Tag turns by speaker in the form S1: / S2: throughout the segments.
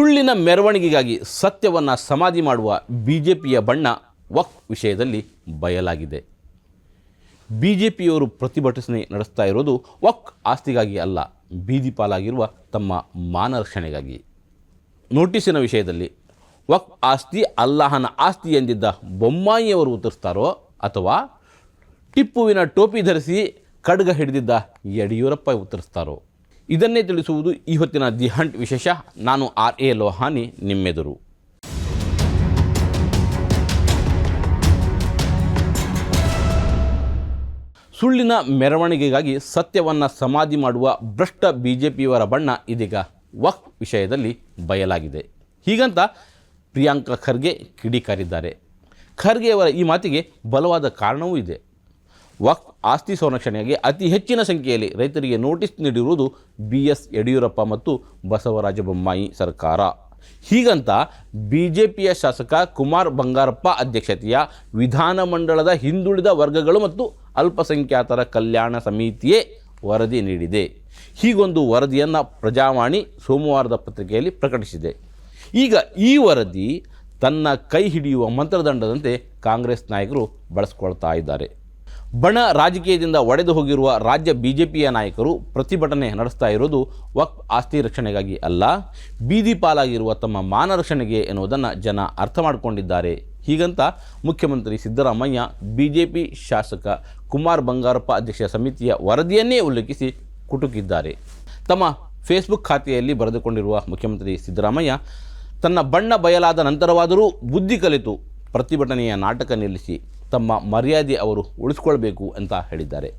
S1: ಸುಳ್ಳಿನ ಮೆರವಣಿಗೆಗಾಗಿ ಸತ್ಯವನ್ನು ಸಮಾಧಿ ಮಾಡುವ ಬಿ ಜೆ ಪಿಯ ಬಣ್ಣ ವಕ್ ವಿಷಯದಲ್ಲಿ ಬಯಲಾಗಿದೆ. ಬಿ ಜೆ ಪಿಯವರು ಪ್ರತಿಭಟನೆ ನಡೆಸ್ತಾ ಇರೋದು ವಕ್ ಆಸ್ತಿಗಾಗಿ ಅಲ್ಲ ಬೀದಿಪಾಲಾಗಿರುವ ತಮ್ಮ ಮಾನರಕ್ಷಣೆಗಾಗಿ ನೋಟಿಸಿನ ವಿಷಯದಲ್ಲಿ ವಕ್ ಆಸ್ತಿ ಅಲ್ಲಾಹನ ಆಸ್ತಿ ಎಂದಿದ್ದ ಬೊಮ್ಮಾಯಿಯವರು ಉತ್ತರಿಸ್ತಾರೋ ಅಥವಾ ಟಿಪ್ಪುವಿನ ಟೋಪಿ ಧರಿಸಿ ಖಡ್ಗ ಹಿಡಿದಿದ್ದ ಯಡಿಯೂರಪ್ಪ ಉತ್ತರಿಸ್ತಾರೋ? ಇದನ್ನೇ ತಿಳಿಸುವುದು ಈ ಹೊತ್ತಿನ ದಿ ಹಂಟ್ ವಿಶೇಷ. ನಾನು ಆರ್ ಎ ಲೋಹಾನಿ, ನಿಮ್ಮೆದುರು. ಸುಳ್ಳಿನ ಮೆರವಣಿಗೆಗಾಗಿ ಸತ್ಯವನ್ನು ಸಮಾಧಿ ಮಾಡುವ ಭ್ರಷ್ಟ ಬಿ ಜೆ ಪಿಯವರ ಬಣ್ಣ ಇದೀಗ ವಕ್ ವಿಷಯದಲ್ಲಿ ಬಯಲಾಗಿದೆ. ಹೀಗಂತ ಪ್ರಿಯಾಂಕಾ ಖರ್ಗೆ ಕಿಡಿಕಾರಿದ್ದಾರೆ. ಖರ್ಗೆಯವರ ಈ ಮಾತಿಗೆ ಬಲವಾದ ಕಾರಣವೂ ಇದೆ. ವಕ್ ಆಸ್ತಿ ಸಂರಕ್ಷಣೆಗೆ ಅತಿ ಹೆಚ್ಚಿನ ಸಂಖ್ಯೆಯಲ್ಲಿ ರೈತರಿಗೆ ನೋಟಿಸ್ ನೀಡಿರುವುದು ಬಿ ಎಸ್ ಯಡಿಯೂರಪ್ಪ ಮತ್ತು ಬಸವರಾಜ ಬೊಮ್ಮಾಯಿ ಸರ್ಕಾರ. ಹೀಗಂತ ಬಿ ಜೆ ಪಿಯ ಶಾಸಕ ಕುಮಾರ್ ಬಂಗಾರಪ್ಪ ಅಧ್ಯಕ್ಷತೆಯ ವಿಧಾನಮಂಡಲದ ಹಿಂದುಳಿದ ವರ್ಗಗಳು ಮತ್ತು ಅಲ್ಪಸಂಖ್ಯಾತರ ಕಲ್ಯಾಣ ಸಮಿತಿಯೇ ವರದಿ ನೀಡಿದೆ. ಹೀಗೊಂದು ವರದಿಯನ್ನು ಪ್ರಜಾವಾಣಿ ಸೋಮವಾರದ ಪತ್ರಿಕೆಯಲ್ಲಿ ಪ್ರಕಟಿಸಿದೆ. ಈಗ ಈ ವರದಿ ತನ್ನ ಕೈ ಹಿಡಿಯುವ ಮಂತ್ರದಂಡದಂತೆ ಕಾಂಗ್ರೆಸ್ ನಾಯಕರು ಬಳಸ್ಕೊಳ್ತಾ ಇದ್ದಾರೆ. ಬಣ ರಾಜಕೀಯದಿಂದ ಒಡೆದು ಹೋಗಿರುವ ರಾಜ್ಯ ಬಿ ಜೆ ನಾಯಕರು ಪ್ರತಿಭಟನೆ ನಡೆಸ್ತಾ ಇರೋದು ವಕ್ ಆಸ್ತಿ ರಕ್ಷಣೆಗಾಗಿ ಅಲ್ಲ, ಬೀದಿ ಪಾಲಾಗಿರುವ ತಮ್ಮ ಮಾನ ರಕ್ಷಣೆಗೆ ಎನ್ನುವುದನ್ನು ಜನ ಅರ್ಥ ಮಾಡಿಕೊಂಡಿದ್ದಾರೆ. ಹೀಗಂತ ಮುಖ್ಯಮಂತ್ರಿ ಸಿದ್ದರಾಮಯ್ಯ ಬಿ ಜೆ ಪಿ ಶಾಸಕ ಕುಮಾರ್ ಬಂಗಾರಪ್ಪ ಅಧ್ಯಕ್ಷ ಸಮಿತಿಯ ವರದಿಯನ್ನೇ ಉಲ್ಲೇಖಿಸಿ ಕುಟುಕಿದ್ದಾರೆ. ತಮ್ಮ ಫೇಸ್ಬುಕ್ ಖಾತೆಯಲ್ಲಿ ಬರೆದುಕೊಂಡಿರುವ ಮುಖ್ಯಮಂತ್ರಿ ಸಿದ್ದರಾಮಯ್ಯ, ತನ್ನ ಬಣ್ಣ ಬಯಲಾದ ನಂತರವಾದರೂ ಬುದ್ಧಿ ಕಲಿತು ಪ್ರತಿಭಟನೆಯ ನಾಟಕ ನಿಲ್ಲಿಸಿ ತಮ್ಮ ಮರ್ಯಾದೆ ಅವರು ಉಳಿಸ್ಕೊಳ್ಬೇಕು ಅಂತ ಹೇಳಿದ್ದಾರೆ.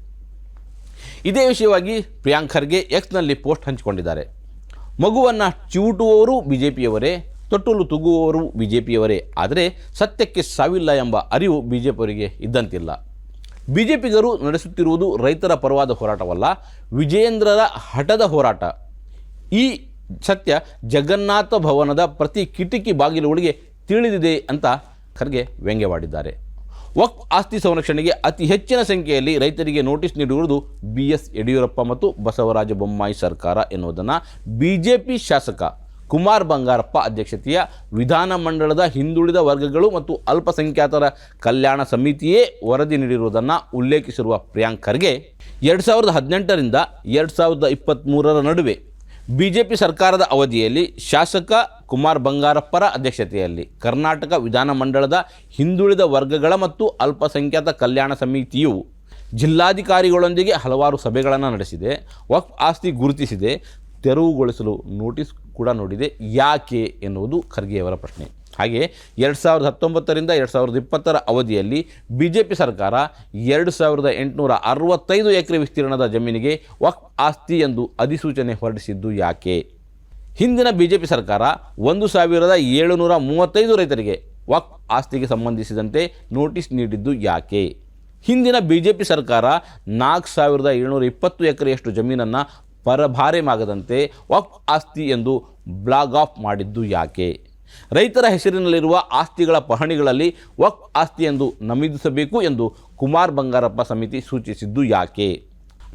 S1: ಇದೇ ವಿಷಯವಾಗಿ ಪ್ರಿಯಾಂಕ್ ಖರ್ಗೆ ಎಕ್ಸ್ನಲ್ಲಿ ಪೋಸ್ಟ್ ಹಂಚಿಕೊಂಡಿದ್ದಾರೆ. ಮಗುವನ್ನು ಚಿವುಟುವವರು ಬಿ ಜೆ ಪಿಯವರೇ ತೊಟ್ಟಲು ತುಗುವವರು ಬಿ ಜೆ ಪಿಯವರೇ ಆದರೆ ಸತ್ಯಕ್ಕೆ ಸಾವಿಲ್ಲ ಎಂಬ ಅರಿವು ಬಿ ಜೆ ಪಿಯವರಿಗೆ ಇದ್ದಂತಿಲ್ಲ. ಬಿ ಜೆ ಪಿಗರು ನಡೆಸುತ್ತಿರುವುದು ರೈತರ ಪರವಾದ ಹೋರಾಟವಲ್ಲ ವಿಜೇಂದ್ರರ ಹಠದ ಹೋರಾಟ. ಈ ಸತ್ಯ ಜಗನ್ನಾಥ ಭವನದ ಪ್ರತಿ ಕಿಟಕಿ ಬಾಗಿಲುಗಳಿಗೆ ತಿಳಿದಿದೆ ಅಂತ ಖರ್ಗೆ ವ್ಯಂಗ್ಯವಾಡಿದ್ದಾರೆ. ವಕ್ ಆಸ್ತಿ ಸಂರಕ್ಷಣೆಗೆ ಅತಿ ಹೆಚ್ಚಿನ ಸಂಖ್ಯೆಯಲ್ಲಿ ರೈತರಿಗೆ ನೋಟಿಸ್ ನೀಡಿರುವುದು ಬಿ ಎಸ್ ಯಡಿಯೂರಪ್ಪ ಮತ್ತು ಬಸವರಾಜ ಬೊಮ್ಮಾಯಿ ಸರ್ಕಾರ ಎನ್ನುವುದನ್ನು ಬಿ ಜೆ ಪಿ ಶಾಸಕ ಕುಮಾರ್ ಬಂಗಾರಪ್ಪ ಅಧ್ಯಕ್ಷತೆಯ ವಿಧಾನಮಂಡಲದ ಹಿಂದುಳಿದ ವರ್ಗಗಳು ಮತ್ತು ಅಲ್ಪಸಂಖ್ಯಾತರ ಕಲ್ಯಾಣ ಸಮಿತಿಯೇ ವರದಿ ನೀಡಿರುವುದನ್ನು ಉಲ್ಲೇಖಿಸಿರುವ ಪ್ರಿಯಾಂಕ್ ಖರ್ಗೆ, ಎರಡು ಸಾವಿರದ ಹದಿನೆಂಟರಿಂದ ಎರಡು ಸಾವಿರದ ಇಪ್ಪತ್ತ್ಮೂರರ ನಡುವೆ ಬಿ ಜೆ ಪಿ ಸರ್ಕಾರದ ಅವಧಿಯಲ್ಲಿ ಶಾಸಕ ಕುಮಾರ್ ಬಂಗಾರಪ್ಪರ ಅಧ್ಯಕ್ಷತೆಯಲ್ಲಿ ಕರ್ನಾಟಕ ವಿಧಾನಮಂಡಲದ ಹಿಂದುಳಿದ ವರ್ಗಗಳ ಮತ್ತು ಅಲ್ಪಸಂಖ್ಯಾತ ಕಲ್ಯಾಣ ಸಮಿತಿಯು ಜಿಲ್ಲಾಧಿಕಾರಿಗಳೊಂದಿಗೆ ಹಲವಾರು ಸಭೆಗಳನ್ನು ನಡೆಸಿದೆ, ವಕ್ಫ್ ಆಸ್ತಿ ಗುರುತಿಸಿದೆ, ತೆರವುಗೊಳಿಸಲು ನೋಟಿಸ್ ಕೂಡ ನೋಡಿದೆ. ಯಾಕೆ ಎನ್ನುವುದು ಖರ್ಗೆಯವರ ಪ್ರಶ್ನೆ. ಹಾಗೆ ಎರಡು ಸಾವಿರದ ಹತ್ತೊಂಬತ್ತರಿಂದ ಎರಡು ಸಾವಿರದ ಇಪ್ಪತ್ತರ ಅವಧಿಯಲ್ಲಿ ಬಿ ಜೆ ಪಿ ಸರ್ಕಾರ ಎರಡು ಸಾವಿರದ ಎಂಟುನೂರ ಅರವತ್ತೈದು ಎಕರೆ ವಿಸ್ತೀರ್ಣದ ಜಮೀನಿಗೆ ವಕ್ಫ್ ಆಸ್ತಿ ಎಂದು ಅಧಿಸೂಚನೆ ಹೊರಡಿಸಿದ್ದು ಯಾಕೆ? ಹಿಂದಿನ ಬಿ ಜೆ ಪಿ ಸರ್ಕಾರ ಒಂದು ಸಾವಿರದ ಏಳುನೂರ ಮೂವತ್ತೈದು ರೈತರಿಗೆ ವಕ್ ಆಸ್ತಿಗೆ ಸಂಬಂಧಿಸಿದಂತೆ ನೋಟಿಸ್ ನೀಡಿದ್ದು ಯಾಕೆ? ಹಿಂದಿನ ಬಿ ಜೆ ಪಿ ಸರ್ಕಾರ ನಾಲ್ಕು ಸಾವಿರದ ಏಳ್ನೂರ ಇಪ್ಪತ್ತು ಎಕರೆಯಷ್ಟು ಜಮೀನನ್ನು ಪರಭಾರೆಮಾಗದಂತೆ ವಕ್ ಆಸ್ತಿ ಎಂದು ಬ್ಲಾಗ್ ಆಫ್ ಮಾಡಿದ್ದು ಯಾಕೆ? ರೈತರ ಹೆಸರಿನಲ್ಲಿರುವ ಆಸ್ತಿಗಳ ಪಹಣಿಗಳಲ್ಲಿ ವಕ್ ಆಸ್ತಿ ಎಂದು ನಮೂದಿಸಬೇಕು ಎಂದು ಕುಮಾರ್ ಬಂಗಾರಪ್ಪ ಸಮಿತಿ ಸೂಚಿಸಿದ್ದು ಯಾಕೆ?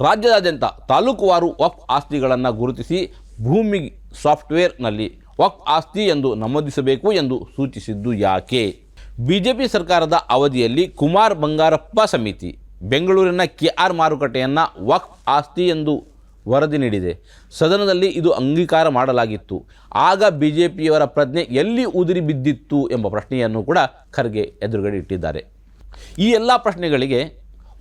S1: ರಾಜ್ಯದಾದ್ಯಂತ ತಾಲೂಕುವಾರು ವಕ್ ಆಸ್ತಿಗಳನ್ನು ಗುರುತಿಸಿ ಭೂಮಿ ಸಾಫ್ಟ್ವೇರ್ನಲ್ಲಿ ವಕ್ಫ್ ಆಸ್ತಿ ಎಂದು ನಮೂದಿಸಬೇಕು ಎಂದು ಸೂಚಿಸಿದ್ದು ಯಾಕೆ? ಬಿ ಜೆ ಪಿ ಸರ್ಕಾರದ ಅವಧಿಯಲ್ಲಿ ಕುಮಾರ್ ಬಂಗಾರಪ್ಪ ಸಮಿತಿ, ಬೆಂಗಳೂರಿನ ಕೆ ಆರ್ ಮಾರುಕಟ್ಟೆಯನ್ನು ವಕ್ಫ್ ಆಸ್ತಿ ಎಂದು ವರದಿ ನೀಡಿದೆ. ಸದನದಲ್ಲಿ ಇದು ಅಂಗೀಕಾರ ಮಾಡಲಾಗಿತ್ತು. ಆಗ ಬಿ ಜೆ ಪಿಯವರ ಪ್ರಜ್ಞೆ ಎಲ್ಲಿ ಉದುರಿ ಬಿದ್ದಿತ್ತು ಎಂಬ ಪ್ರಶ್ನೆಯನ್ನು ಕೂಡ ಖರ್ಗೆ ಎದುರುಗಡೆ ಇಟ್ಟಿದ್ದಾರೆ. ಈ ಎಲ್ಲ ಪ್ರಶ್ನೆಗಳಿಗೆ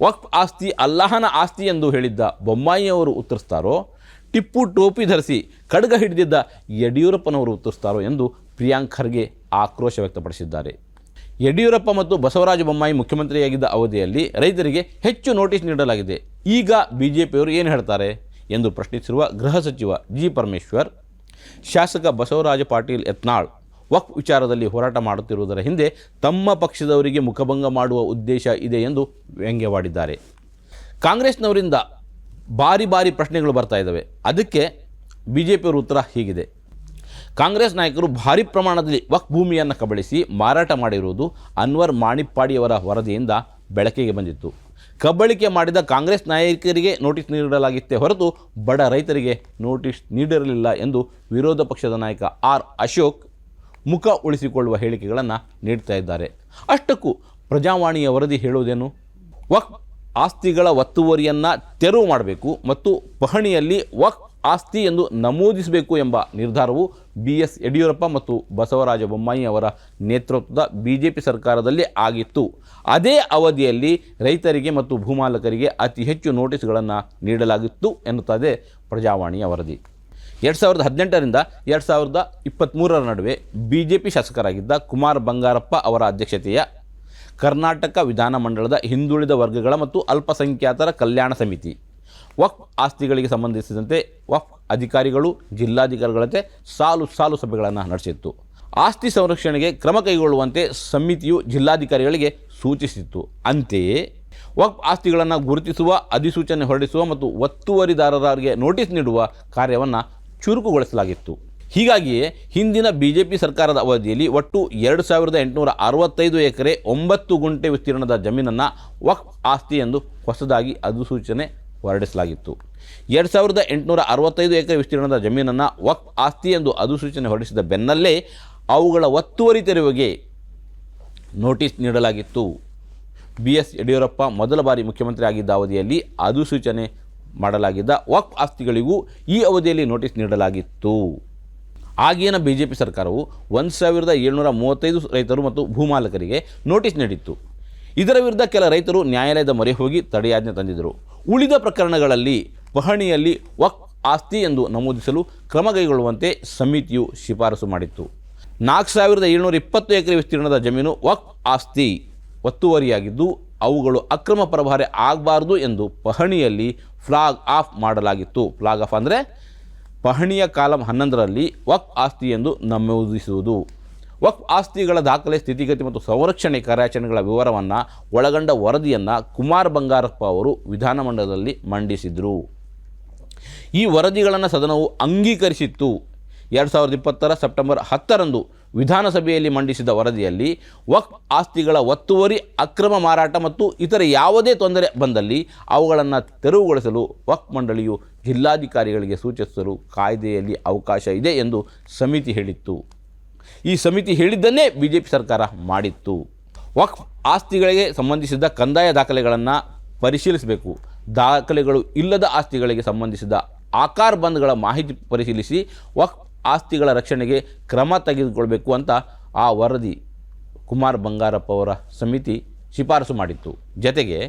S1: ವಕ್ಫ್ ಆಸ್ತಿ ಅಲ್ಲಾಹನ ಆಸ್ತಿ ಎಂದು ಹೇಳಿದ್ದ ಬೊಮ್ಮಾಯಿಯವರು ಉತ್ತರಿಸ್ತಾರೋ? ಟಿಪ್ಪು ಟೋಪಿ ಧರಿಸಿ ಖಡ್ಗ ಹಿಡಿದಿದ್ದ ಯಡಿಯೂರಪ್ಪನವರು ಉತ್ತರಿಸ್ತಾರೋ ಎಂದು ಪ್ರಿಯಾಂಕ್ ಖರ್ಗೆ ಆಕ್ರೋಶ ವ್ಯಕ್ತಪಡಿಸಿದ್ದಾರೆ. ಯಡಿಯೂರಪ್ಪ ಮತ್ತು ಬಸವರಾಜ ಬೊಮ್ಮಾಯಿ ಮುಖ್ಯಮಂತ್ರಿಯಾಗಿದ್ದ ಅವಧಿಯಲ್ಲಿ ರೈತರಿಗೆ ಹೆಚ್ಚು ನೋಟಿಸ್ ನೀಡಲಾಗಿದೆ. ಈಗ ಬಿ ಜೆ ಪಿಯವರು ಏನು ಹೇಳ್ತಾರೆ ಎಂದು ಪ್ರಶ್ನಿಸಿರುವ ಗೃಹ ಸಚಿವ ಜಿ ಪರಮೇಶ್ವರ್, ಶಾಸಕ ಬಸವರಾಜ ಪಾಟೀಲ್ ಯತ್ನಾಳ್ ವಕ್ಫ್ ವಿಚಾರದಲ್ಲಿ ಹೋರಾಟ ಮಾಡುತ್ತಿರುವುದರ ಹಿಂದೆ ತಮ್ಮ ಪಕ್ಷದವರಿಗೆ ಮುಖಭಂಗ ಮಾಡುವ ಉದ್ದೇಶ ಇದೆ ಎಂದು ವ್ಯಂಗ್ಯವಾಡಿದ್ದಾರೆ. ಕಾಂಗ್ರೆಸ್ನವರಿಂದ ಬಾರಿ ಬಾರಿ ಪ್ರಶ್ನೆಗಳು ಬರ್ತಾ ಇದ್ದಾವೆ. ಅದಕ್ಕೆ ಬಿ ಜೆ ಪಿಯವರ ಉತ್ತರ ಹೀಗಿದೆ. ಕಾಂಗ್ರೆಸ್ ನಾಯಕರು ಭಾರಿ ಪ್ರಮಾಣದಲ್ಲಿ ವಕ್ ಭೂಮಿಯನ್ನು ಕಬಳಿಸಿ ಮಾರಾಟ ಮಾಡಿರುವುದು ಅನ್ವರ್ ಮಾಣಿಪ್ಪಾಡಿಯವರ ವರದಿಯಿಂದ ಬೆಳಕಿಗೆ ಬಂದಿತ್ತು. ಕಬಳಿಕೆ ಮಾಡಿದ ಕಾಂಗ್ರೆಸ್ ನಾಯಕರಿಗೆ ನೋಟಿಸ್ ನೀಡಲಾಗಿತ್ತೇ ಹೊರತು ಬಡ ರೈತರಿಗೆ ನೋಟಿಸ್ ನೀಡಿರಲಿಲ್ಲ ಎಂದು ವಿರೋಧ ಪಕ್ಷದ ನಾಯಕ ಆರ್ ಅಶೋಕ್ ಮುಖ ಉಳಿಸಿಕೊಳ್ಳುವ ಹೇಳಿಕೆಗಳನ್ನು ನೀಡ್ತಾ ಇದ್ದಾರೆ. ಅಷ್ಟಕ್ಕೂ ಪ್ರಜಾವಾಣಿಯ ವರದಿ ಹೇಳುವುದೇನು? ವಕ್ ಆಸ್ತಿಗಳ ಒತ್ತುವರಿಯನ್ನು ತೆರವು ಮಾಡಬೇಕು ಮತ್ತು ಪಹಣಿಯಲ್ಲಿ ವಕ್ ಆಸ್ತಿ ಎಂದು ನಮೂದಿಸಬೇಕು ಎಂಬ ನಿರ್ಧಾರವು ಬಿ ಎಸ್ ಯಡಿಯೂರಪ್ಪ ಮತ್ತು ಬಸವರಾಜ ಬೊಮ್ಮಾಯಿ ಅವರ ನೇತೃತ್ವದ ಬಿ ಜೆ ಪಿ ಸರ್ಕಾರದಲ್ಲಿ ಆಗಿತ್ತು. ಅದೇ ಅವಧಿಯಲ್ಲಿ ರೈತರಿಗೆ ಮತ್ತು ಭೂಮಾಲಕರಿಗೆ ಅತಿ ಹೆಚ್ಚು ನೋಟಿಸ್ಗಳನ್ನು ನೀಡಲಾಗಿತ್ತು ಎನ್ನುತ್ತದೆ ಪ್ರಜಾವಾಣಿಯ ವರದಿ. ಎರಡು ಸಾವಿರದ ಹದಿನೆಂಟರಿಂದ ಎರಡು ಸಾವಿರದ ಇಪ್ಪತ್ತ್ಮೂರರ ನಡುವೆ ಬಿ ಜೆ ಪಿ ಶಾಸಕರಾಗಿದ್ದ ಕುಮಾರ್ ಬಂಗಾರಪ್ಪ ಅವರ ಅಧ್ಯಕ್ಷತೆಯ ಕರ್ನಾಟಕ ವಿಧಾನಮಂಡಲದ ಹಿಂದುಳಿದ ವರ್ಗಗಳ ಮತ್ತು ಅಲ್ಪಸಂಖ್ಯಾತರ ಕಲ್ಯಾಣ ಸಮಿತಿ. ವಕ್ಫ್ ಆಸ್ತಿಗಳಿಗೆ ಸಂಬಂಧಿಸಿದಂತೆ ವಕ್ಫ್ ಅಧಿಕಾರಿಗಳು ಜಿಲ್ಲಾಧಿಕಾರಿಗಳ ಜೊತೆ ಸಾಲು ಸಾಲು ಸಭೆಗಳನ್ನು ನಡೆಸಿತ್ತು. ಆಸ್ತಿ ಸಂರಕ್ಷಣೆಗೆ ಕ್ರಮ ಕೈಗೊಳ್ಳುವಂತೆ ಸಮಿತಿಯು ಜಿಲ್ಲಾಧಿಕಾರಿಗಳಿಗೆ ಸೂಚಿಸಿತ್ತು. ಅಂತೆಯೇ, ವಕ್ಫ್ ಆಸ್ತಿಗಳನ್ನು ಗುರುತಿಸುವ, ಅಧಿಸೂಚನೆ ಹೊರಡಿಸುವ ಮತ್ತು ಒತ್ತುವರಿದಾರರಿಗೆ ನೋಟಿಸ್ ನೀಡುವ ಕಾರ್ಯವನ್ನು ಚುರುಕುಗೊಳಿಸಲಾಗಿತ್ತು. ಹೀಗಾಗಿಯೇ ಹಿಂದಿನ ಬಿ ಜೆ ಪಿ ಸರ್ಕಾರದ ಅವಧಿಯಲ್ಲಿ ಒಟ್ಟು ಎರಡು ಸಾವಿರದ ಎಂಟುನೂರ ಅರವತ್ತೈದು ಎಕರೆ ಒಂಬತ್ತು ಗುಂಟೆ ವಿಸ್ತೀರ್ಣದ ಜಮೀನನ್ನು ವಕ್ಫ್ ಆಸ್ತಿ ಎಂದು ಹೊಸದಾಗಿ ಅಧಿಸೂಚನೆ ಹೊರಡಿಸಲಾಗಿತ್ತು. ಎರಡು ಸಾವಿರದ ಎಂಟುನೂರ ಅರವತ್ತೈದು ಎಕರೆ ವಿಸ್ತೀರ್ಣದ ಜಮೀನನ್ನು ವಕ್ಫ್ ಆಸ್ತಿ ಎಂದು ಅಧಿಸೂಚನೆ ಹೊರಡಿಸಿದ ಬೆನ್ನಲ್ಲೇ ಅವುಗಳ ಒತ್ತುವರಿ ತೆರವಿಗೆ ನೋಟಿಸ್ ನೀಡಲಾಗಿತ್ತು. ಬಿ ಎಸ್ ಯಡಿಯೂರಪ್ಪ ಮೊದಲ ಬಾರಿ ಮುಖ್ಯಮಂತ್ರಿ ಆಗಿದ್ದ ಅವಧಿಯಲ್ಲಿ ಅಧಿಸೂಚನೆ ಮಾಡಲಾಗಿದ್ದ ವಕ್ಫ್ ಆಸ್ತಿಗಳಿಗೂ ಈ ಅವಧಿಯಲ್ಲಿ ನೋಟಿಸ್ ನೀಡಲಾಗಿತ್ತು. ಆಗಿನ ಬಿ ಜೆ ಪಿ ಸರ್ಕಾರವು ಒಂದು ಸಾವಿರದ ಏಳ್ನೂರ ಮೂವತ್ತೈದು ರೈತರು ಮತ್ತು ಭೂಮಾಲಕರಿಗೆ ನೋಟಿಸ್ ನೀಡಿತ್ತು. ಇದರ ವಿರುದ್ಧ ಕೆಲ ರೈತರು ನ್ಯಾಯಾಲಯದ ಮೊರೆ ಹೋಗಿ ತಡೆಯಾಜ್ಞೆ ತಂದಿದ್ದರು. ಉಳಿದ ಪ್ರಕರಣಗಳಲ್ಲಿ ಪಹಣಿಯಲ್ಲಿ ವಕ್ ಆಸ್ತಿ ಎಂದು ನಮೂದಿಸಲು ಕ್ರಮ ಕೈಗೊಳ್ಳುವಂತೆ ಸಮಿತಿಯು ಶಿಫಾರಸು ಮಾಡಿತ್ತು. ನಾಲ್ಕು ಸಾವಿರದ ಏಳ್ನೂರ ಇಪ್ಪತ್ತು ಎಕರೆ ವಿಸ್ತೀರ್ಣದ ಜಮೀನು ವಕ್ ಆಸ್ತಿ ಒತ್ತುವರಿಯಾಗಿದ್ದು, ಅವುಗಳು ಅಕ್ರಮ ಪರಭಾರೆ ಆಗಬಾರದು ಎಂದು ಪಹಣಿಯಲ್ಲಿ ಫ್ಲಾಗ್ ಆಫ್ ಮಾಡಲಾಗಿತ್ತು. ಫ್ಲಾಗ್ ಆಫ್ ಅಂದರೆ ಪಹಣಿಯ ಕಾಲಂ ಹನ್ನೊಂದರಲ್ಲಿ ವಕ್ಫ್ ಆಸ್ತಿ ಎಂದು ನಮೂದಿಸುವುದು. ವಕ್ಫ್ ಆಸ್ತಿಗಳ ದಾಖಲೆ, ಸ್ಥಿತಿಗತಿ ಮತ್ತು ಸಂರಕ್ಷಣೆ ಕಾರ್ಯಾಚರಣೆಗಳ ವಿವರವನ್ನು ಒಳಗೊಂಡ ವರದಿಯನ್ನು ಕುಮಾರ್ ಬಂಗಾರಪ್ಪ ಅವರು ವಿಧಾನಮಂಡಲದಲ್ಲಿ ಮಂಡಿಸಿದರು. ಈ ವರದಿಗಳನ್ನು ಸದನವು ಅಂಗೀಕರಿಸಿತ್ತು. ಎರಡು ಸಾವಿರದ ಇಪ್ಪತ್ತರ ಸೆಪ್ಟೆಂಬರ್ ಹತ್ತರಂದು ವಿಧಾನಸಭೆಯಲ್ಲಿ ಮಂಡಿಸಿದ ವರದಿಯಲ್ಲಿ ವಕ್ ಆಸ್ತಿಗಳ ಒತ್ತುವರಿ, ಅಕ್ರಮ ಮಾರಾಟ ಮತ್ತು ಇತರ ಯಾವುದೇ ತೊಂದರೆ ಬಂದಲ್ಲಿ ಅವುಗಳನ್ನು ತೆರವುಗೊಳಿಸಲು ವಕ್ ಮಂಡಳಿಯು ಜಿಲ್ಲಾಧಿಕಾರಿಗಳಿಗೆ ಸೂಚಿಸಲು ಕಾಯ್ದೆಯಲ್ಲಿ ಅವಕಾಶ ಇದೆ ಎಂದು ಸಮಿತಿ ಹೇಳಿತ್ತು. ಈ ಸಮಿತಿ ಹೇಳಿದ್ದನ್ನೇ ಬಿ ಸರ್ಕಾರ ಮಾಡಿತ್ತು. ವಕ್ ಆಸ್ತಿಗಳಿಗೆ ಸಂಬಂಧಿಸಿದ ಕಂದಾಯ ದಾಖಲೆಗಳನ್ನು ಪರಿಶೀಲಿಸಬೇಕು. ದಾಖಲೆಗಳು ಇಲ್ಲದ ಆಸ್ತಿಗಳಿಗೆ ಸಂಬಂಧಿಸಿದ ಆಕಾರ್ ಬಂದ್ಗಳ ಮಾಹಿತಿ ಪರಿಶೀಲಿಸಿ ವಕ್ಫ್ ಆಸ್ತಿಗಳ ರಕ್ಷಣೆಗೆ ಕ್ರಮ ತೆಗೆದುಕೊಳ್ಬೇಕು ಅಂತ ಆ ವರದಿ ಕುಮಾರ್ ಬಂಗಾರಪ್ಪ ಅವರ ಸಮಿತಿ ಶಿಫಾರಸು ಮಾಡಿತ್ತು. ಜತೆಗೆ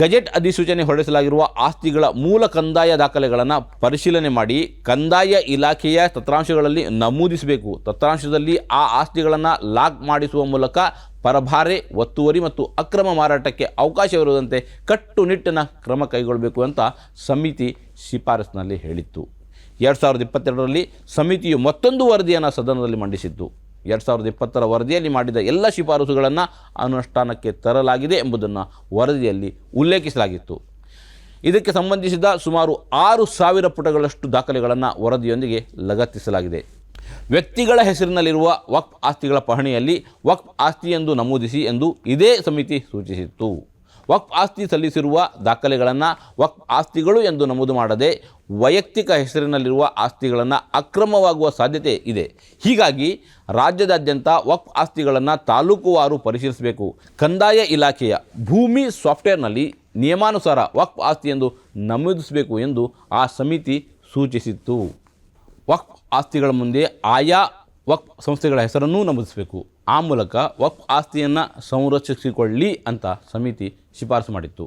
S1: ಗಜೆಟ್ ಅಧಿಸೂಚನೆ ಹೊರಡಿಸಲಾಗಿರುವ ಆಸ್ತಿಗಳ ಮೂಲ ಕಂದಾಯ ದಾಖಲೆಗಳನ್ನು ಪರಿಶೀಲನೆ ಮಾಡಿ ಕಂದಾಯ ಇಲಾಖೆಯ ತತ್ರಾಂಶಗಳಲ್ಲಿ ನಮೂದಿಸಬೇಕು. ತತ್ರಾಂಶದಲ್ಲಿ ಆ ಆಸ್ತಿಗಳನ್ನು ಲಾಕ್ ಮಾಡಿಸುವ ಮೂಲಕ ಪರಭಾರೆ, ಒತ್ತುವರಿ ಮತ್ತು ಅಕ್ರಮ ಮಾರಾಟಕ್ಕೆ ಅವಕಾಶವಿರುವುದಂತೆ ಕಟ್ಟುನಿಟ್ಟಿನ ಕ್ರಮ ಕೈಗೊಳ್ಳಬೇಕು ಅಂತ ಸಮಿತಿ ಶಿಫಾರಸ್ನಲ್ಲಿ ಹೇಳಿತ್ತು. ಎರಡು ಸಾವಿರದ ಇಪ್ಪತ್ತೆರಡರಲ್ಲಿ ಸಮಿತಿಯು ಮತ್ತೊಂದು ವರದಿಯನ್ನು ಸದನದಲ್ಲಿ ಮಂಡಿಸಿದ್ದು. ಎರಡು ಸಾವಿರದ ಇಪ್ಪತ್ತರ ವರದಿಯಲ್ಲಿ ಮಾಡಿದ ಎಲ್ಲ ಶಿಫಾರಸುಗಳನ್ನು ಅನುಷ್ಠಾನಕ್ಕೆ ತರಲಾಗಿದೆ ಎಂಬುದನ್ನು ವರದಿಯಲ್ಲಿ ಉಲ್ಲೇಖಿಸಲಾಗಿತ್ತು. ಇದಕ್ಕೆ ಸಂಬಂಧಿಸಿದ ಸುಮಾರು ಆರು ಸಾವಿರ ಪುಟಗಳಷ್ಟು ದಾಖಲೆಗಳನ್ನು ವರದಿಯೊಂದಿಗೆ ಲಗತ್ತಿಸಲಾಗಿದೆ. ವ್ಯಕ್ತಿಗಳ ಹೆಸರಿನಲ್ಲಿರುವ ವಕ್ಫ್ ಆಸ್ತಿಗಳ ಪಹಣಿಯಲ್ಲಿ ವಕ್ಫ್ ಆಸ್ತಿ ಎಂದು ನಮೂದಿಸಿ ಎಂದು ಇದೇ ಸಮಿತಿ ಸೂಚಿಸಿತ್ತು. ವಕ್ಫ್ ಆಸ್ತಿ ಸಲ್ಲಿಸಿರುವ ದಾಖಲೆಗಳನ್ನು ವಕ್ಫ್ ಆಸ್ತಿಗಳು ಎಂದು ನಮೂದು ಮಾಡದೆ ವೈಯಕ್ತಿಕ ಹೆಸರಿನಲ್ಲಿರುವ ಆಸ್ತಿಗಳನ್ನು ಅಕ್ರಮವಾಗುವ ಸಾಧ್ಯತೆ ಇದೆ. ಹೀಗಾಗಿ ರಾಜ್ಯದಾದ್ಯಂತ ವಕ್ಫ್ ಆಸ್ತಿಗಳನ್ನು ತಾಲೂಕುವಾರು ಪರಿಶೀಲಿಸಬೇಕು. ಕಂದಾಯ ಇಲಾಖೆಯ ಭೂಮಿ ಸಾಫ್ಟ್ವೇರ್ನಲ್ಲಿ ನಿಯಮಾನುಸಾರ ವಕ್ಫ್ ಆಸ್ತಿ ಎಂದು ನಮೂದಿಸಬೇಕು ಎಂದು ಆ ಸಮಿತಿ ಸೂಚಿಸಿತ್ತು. ವಕ್ಫ್ ಆಸ್ತಿಗಳ ಮುಂದೆ ಆಯಾ ವಕ್ಫ್ ಸಂಸ್ಥೆಗಳ ಹೆಸರನ್ನೂ ನಮೂದಿಸಬೇಕು. ಆ ಮೂಲಕ ವಕ್ಫ್ ಆಸ್ತಿಯನ್ನು ಸಂರಕ್ಷಿಸಿಕೊಳ್ಳಿ ಅಂತ ಸಮಿತಿ ಶಿಫಾರಸು ಮಾಡಿತ್ತು.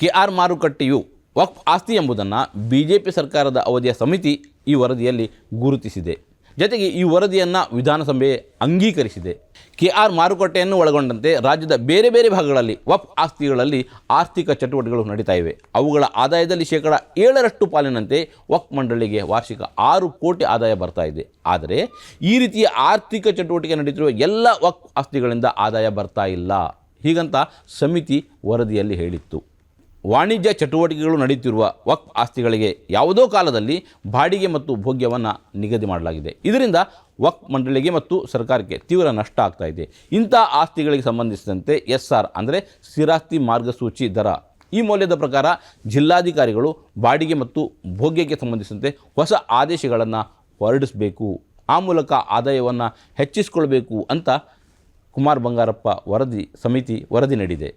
S1: ಕೆ ಆರ್ ಮಾರುಕಟ್ಟೆಯು ವಕ್ಫ್ ಆಸ್ತಿ ಎಂಬುದನ್ನು ಬಿ ಜೆ ಪಿ ಸರ್ಕಾರದ ಅವಧಿಯ ಸಮಿತಿ ಈ ವರದಿಯಲ್ಲಿ ಗುರುತಿಸಿದೆ. ಜೊತೆಗೆ ಈ ವರದಿಯನ್ನು ವಿಧಾನಸಭೆ ಅಂಗೀಕರಿಸಿದೆ. ಕೆ ಆರ್ ಮಾರುಕಟ್ಟೆಯನ್ನು ಒಳಗೊಂಡಂತೆ ರಾಜ್ಯದ ಬೇರೆ ಬೇರೆ ಭಾಗಗಳಲ್ಲಿ ವಕ್ಫ್ ಆಸ್ತಿಗಳಲ್ಲಿ ಆರ್ಥಿಕ ಚಟುವಟಿಕೆಗಳು ನಡೀತಾ ಇವೆ. ಅವುಗಳ ಆದಾಯದಲ್ಲಿ ಶೇಕಡ ಏಳರಷ್ಟು ಪಾಲಿನಂತೆ ವಕ್ಫ್ ಮಂಡಳಿಗೆ ವಾರ್ಷಿಕ ಆರು ಕೋಟಿ ಆದಾಯ ಬರ್ತಾ ಇದೆ. ಆದರೆ ಈ ರೀತಿಯ ಆರ್ಥಿಕ ಚಟುವಟಿಕೆ ನಡೀತಿರುವ ಎಲ್ಲ ವಕ್ಫ್ ಆಸ್ತಿಗಳಿಂದ ಆದಾಯ ಬರ್ತಾ ಇಲ್ಲ. ಹೀಗಂತ ಸಮಿತಿ ವರದಿಯಲ್ಲಿ ಹೇಳಿತ್ತು. ವಾಣಿಜ್ಯ ಚಟುವಟಿಕೆಗಳು ನಡೆಯುತ್ತಿರುವ ವಕ್ಫ್ ಆಸ್ತಿಗಳಿಗೆ ಯಾವುದೋ ಕಾಲದಲ್ಲಿ ಬಾಡಿಗೆ ಮತ್ತು ಭೋಗ್ಯವನ್ನು ನಿಗದಿ ಮಾಡಲಾಗಿದೆ. ಇದರಿಂದ ವಕ್ ಮಂಡಳಿಗೆ ಮತ್ತು ಸರ್ಕಾರಕ್ಕೆ ತೀವ್ರ ನಷ್ಟ ಆಗ್ತಾ ಇದೆ. ಇಂಥ ಆಸ್ತಿಗಳಿಗೆ ಸಂಬಂಧಿಸಿದಂತೆ ಎಸ್ ಆರ್ ಅಂದರೆ ಸ್ಥಿರಾಸ್ತಿ ಮಾರ್ಗಸೂಚಿ ದರ. ಈ ಮೌಲ್ಯದ ಪ್ರಕಾರ ಜಿಲ್ಲಾಧಿಕಾರಿಗಳು ಬಾಡಿಗೆ ಮತ್ತು ಭೋಗ್ಯಕ್ಕೆ ಸಂಬಂಧಿಸಿದಂತೆ ಹೊಸ ಆದೇಶಗಳನ್ನು ಹೊರಡಿಸಬೇಕು. ಆ ಮೂಲಕ ಆದಾಯವನ್ನು ಹೆಚ್ಚಿಸಿಕೊಳ್ಬೇಕು ಅಂತ ಕುಮಾರ್ ಬಂಗಾರಪ್ಪ ವರದಿ ಸಮಿತಿ ವರದಿ ನೀಡಿದೆ.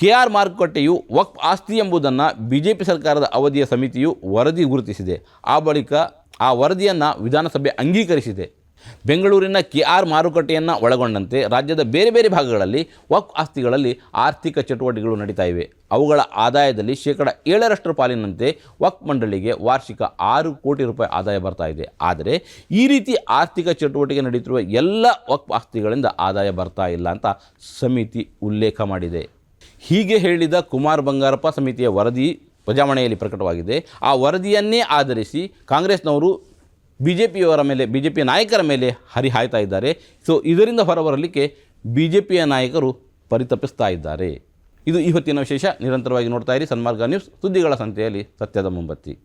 S1: ಕೆ ಆರ್ ಮಾರುಕಟ್ಟೆಯು ವಕ್ಫ್ ಆಸ್ತಿ ಎಂಬುದನ್ನು ಬಿ ಜೆ ಪಿ ಸರ್ಕಾರದ ಅವಧಿಯ ಸಮಿತಿಯು ವರದಿ ಗುರುತಿಸಿದೆ. ಆ ಬಳಿಕ ಆ ವರದಿಯನ್ನು ವಿಧಾನಸಭೆ ಅಂಗೀಕರಿಸಿದೆ. ಬೆಂಗಳೂರಿನ ಕೆ ಆರ್ ಮಾರುಕಟ್ಟೆಯನ್ನು ಒಳಗೊಂಡಂತೆ ರಾಜ್ಯದ ಬೇರೆ ಬೇರೆ ಭಾಗಗಳಲ್ಲಿ ವಕ್ ಆಸ್ತಿಗಳಲ್ಲಿ ಆರ್ಥಿಕ ಚಟುವಟಿಕೆಗಳು ನಡೀತಾ ಇವೆ. ಅವುಗಳ ಆದಾಯದಲ್ಲಿ ಶೇಕಡ ಏಳರಷ್ಟು ಪಾಲಿನಂತೆ ವಕ್ ಮಂಡಳಿಗೆ ವಾರ್ಷಿಕ ಆರು ಕೋಟಿ ರೂಪಾಯಿ ಆದಾಯ ಬರ್ತಾ ಇದೆ. ಆದರೆ ಈ ರೀತಿ ಆರ್ಥಿಕ ಚಟುವಟಿಕೆ ನಡೀತಿರುವ ಎಲ್ಲ ವಕ್ ಆಸ್ತಿಗಳಿಂದ ಆದಾಯ ಬರ್ತಾ ಇಲ್ಲ ಅಂತ ಸಮಿತಿ ಉಲ್ಲೇಖ ಮಾಡಿದೆ. ಹೀಗೆ ಹೇಳಿದ ಕುಮಾರ್ ಬಂಗಾರಪ್ಪ ಸಮಿತಿಯ ವರದಿ ಬಜಾವಣೆಯಲ್ಲಿ ಪ್ರಕಟವಾಗಿದೆ. ಆ ವರದಿಯನ್ನೇ ಆಧರಿಸಿ ಕಾಂಗ್ರೆಸ್ನವರು ಬಿ ಜೆ ಪಿಯವರ ಮೇಲೆ ಬಿ ಜೆ ಪಿಯ ನಾಯಕರ ಮೇಲೆ ಹರಿಹಾಯ್ತಾ ಇದ್ದಾರೆ. ಸೊ ಇದರಿಂದ ಹೊರಬರಲಿಕ್ಕೆ ಬಿ ಜೆ ಪಿಯ ನಾಯಕರು ಪರಿತಪಿಸ್ತಾ ಇದ್ದಾರೆ. ಇದು ಇವತ್ತಿನ ವಿಶೇಷ. ನಿರಂತರವಾಗಿ ನೋಡ್ತಾ ಇರಿ ಸನ್ಮಾರ್ಗ ನ್ಯೂಸ್ ಸುದ್ದಿಗಳ ಸಂತೆಯಲ್ಲಿ ಸತ್ಯದ ಮುಂಬತ್ತಿ.